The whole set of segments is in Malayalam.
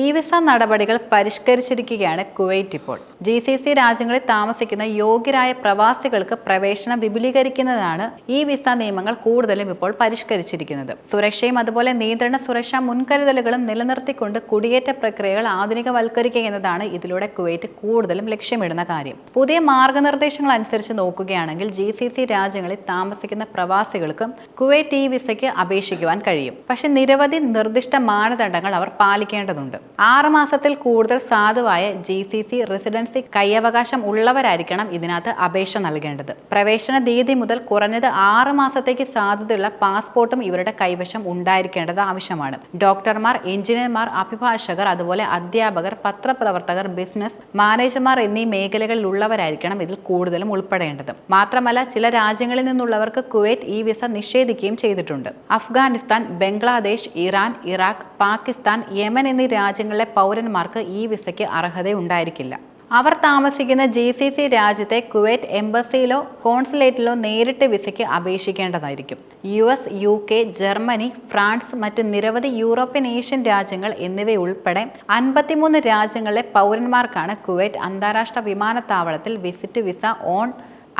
ഇ വിസ നടപടികൾ പരിഷ്കരിച്ചിരിക്കുകയാണ് കുവൈറ്റ് ഇപ്പോൾ. ജി സി സി രാജ്യങ്ങളിൽ താമസിക്കുന്ന യോഗ്യരായ പ്രവാസികൾക്ക് പ്രവേശനം വിപുലീകരിക്കുന്നതാണ് ഈ വിസ നിയമങ്ങൾ കൂടുതലും ഇപ്പോൾ പരിഷ്കരിച്ചിരിക്കുന്നത്. സുരക്ഷയും അതുപോലെ നിയന്ത്രണ സുരക്ഷാ മുൻകരുതലുകളും നിലനിർത്തിക്കൊണ്ട് കുടിയേറ്റ പ്രക്രിയകൾ ആധുനികവൽക്കരിക്കുക എന്നതാണ് ഇതിലൂടെ കുവൈറ്റ് കൂടുതലും ലക്ഷ്യമിടുന്ന കാര്യം. പുതിയ മാർഗനിർദ്ദേശങ്ങൾ അനുസരിച്ച് നോക്കുകയാണെങ്കിൽ ജി സി സി രാജ്യങ്ങളിൽ താമസിക്കുന്ന പ്രവാസികൾക്കും കുവൈറ്റ് ഈ വിസയ്ക്ക് അപേക്ഷിക്കുവാൻ കഴിയും. പക്ഷേ നിരവധി നിർദ്ദിഷ്ട മാനദണ്ഡങ്ങൾ അവർ പാലിക്കേണ്ടതുണ്ട്. ആറ് മാസത്തിൽ കൂടുതൽ സാധുവായ ജി സി സി റെസിഡൻസി കൈയവകാശം ഉള്ളവരായിരിക്കണം ഇതിനകത്ത് അപേക്ഷ നൽകേണ്ടത്. പ്രവേശന തീയതി മുതൽ കുറഞ്ഞത് ആറ് മാസത്തേക്ക് സാധ്യതയുള്ള പാസ്പോർട്ടും ഇവരുടെ കൈവശം ഉണ്ടായിരിക്കേണ്ടത് ആവശ്യമാണ്. ഡോക്ടർമാർ എഞ്ചിനീയർമാർ അഭിഭാഷകർ അതുപോലെ അധ്യാപകർ പത്രപ്രവർത്തകർ ബിസിനസ് മാനേജർമാർ എന്നീ മേഖലകളിലുള്ളവരായിരിക്കണം ഇതിൽ കൂടുതലും ഉൾപ്പെടേണ്ടത്. മാത്രമല്ല ചില രാജ്യങ്ങളിൽ നിന്നുള്ളവർക്ക് കുവൈറ്റ് ഈ വിസ നിഷേധിക്കുകയും ചെയ്തിട്ടുണ്ട്. Afghanistan Bangladesh Iran Iraq Pakistan Yemen എന്നീ രാജ്യങ്ങളിലെ പൗരന്മാർക്ക് ഈ വിസയ്ക്ക് അർഹത ഉണ്ടായിരിക്കില്ല അവർ താമസിക്കുന്ന ജി സി സി രാജ്യത്തെ കുവൈറ്റ് എംബസിയിലോ കോൺസുലേറ്റിലോ നേരിട്ട് വിസയ്ക്ക് അപേക്ഷിക്കേണ്ടതായിരിക്കും. U S U K Germany France മറ്റ് നിരവധി യൂറോപ്യൻ ഏഷ്യൻ രാജ്യങ്ങൾ എന്നിവയുൾപ്പെടെ അൻപത്തിമൂന്ന് രാജ്യങ്ങളിലെ പൗരന്മാർക്കാണ് കുവൈറ്റ് അന്താരാഷ്ട്ര വിമാനത്താവളത്തിൽ വിസിറ്റ് വിസ ഓൺ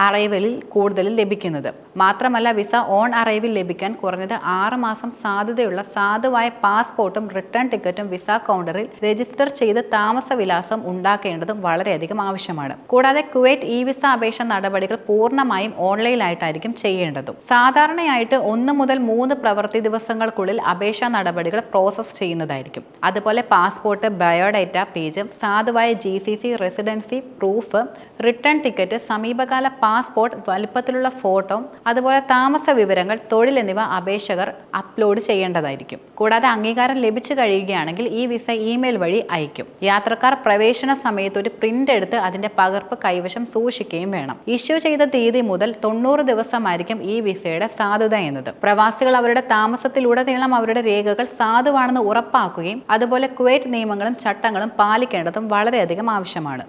അറൈവലിൽ കൂടുതൽ ലഭിക്കുന്നത്. മാത്രമല്ല വിസ ഓൺ അറൈവിൽ ലഭിക്കാൻ കുറഞ്ഞത് ആറ് മാസം സാധ്യതയുള്ള സാധുവായ പാസ്പോർട്ടും റിട്ടേൺ ടിക്കറ്റും വിസ കൗണ്ടറിൽ രജിസ്റ്റർ ചെയ്ത് താമസ വിലാസം ഉണ്ടാക്കേണ്ടതും വളരെയധികം ആവശ്യമാണ്. കൂടാതെ കുവൈറ്റ് ഇ വിസ അപേക്ഷ നടപടികൾ പൂർണമായും ഓൺലൈനായിട്ടായിരിക്കും ചെയ്യേണ്ടതും. സാധാരണയായിട്ട് ഒന്ന് മുതൽ മൂന്ന് പ്രവൃത്തി ദിവസങ്ങൾക്കുള്ളിൽ അപേക്ഷാ നടപടികൾ പ്രോസസ്സ് ചെയ്യുന്നതായിരിക്കും. അതുപോലെ പാസ്പോർട്ട് ബയോഡേറ്റ പേജ് സാധുവായ G C C residency proof return ticket സമീപകാല പാസ്പോർട്ട് വലുപ്പത്തിലുള്ള ഫോട്ടോ അതുപോലെ താമസ വിവരങ്ങൾ തൊഴിൽ എന്നിവ അപേക്ഷകർ അപ്ലോഡ് ചെയ്യേണ്ടതായിരിക്കും. കൂടാതെ അംഗീകാരം ലഭിച്ചു കഴിയുകയാണെങ്കിൽ ഈ വിസ ഇമെയിൽ വഴി അയക്കും. യാത്രക്കാർ പ്രവേശന സമയത്ത് ഒരു പ്രിന്റ് എടുത്ത് അതിന്റെ പകർപ്പ് കൈവശം സൂക്ഷിക്കുകയും വേണം. ഇഷ്യൂ ചെയ്ത തീയതി മുതൽ തൊണ്ണൂറ് ദിവസമായിരിക്കും ഈ വിസയുടെ സാധുത എന്നത്. പ്രവാസികൾ അവരുടെ താമസത്തിലുടനീളം അവരുടെ രേഖകൾ സാധുവാണെന്ന് ഉറപ്പാക്കുകയും അതുപോലെ കുവൈറ്റ് നിയമങ്ങളും ചട്ടങ്ങളും പാലിക്കേണ്ടതും വളരെയധികം ആവശ്യമാണ്.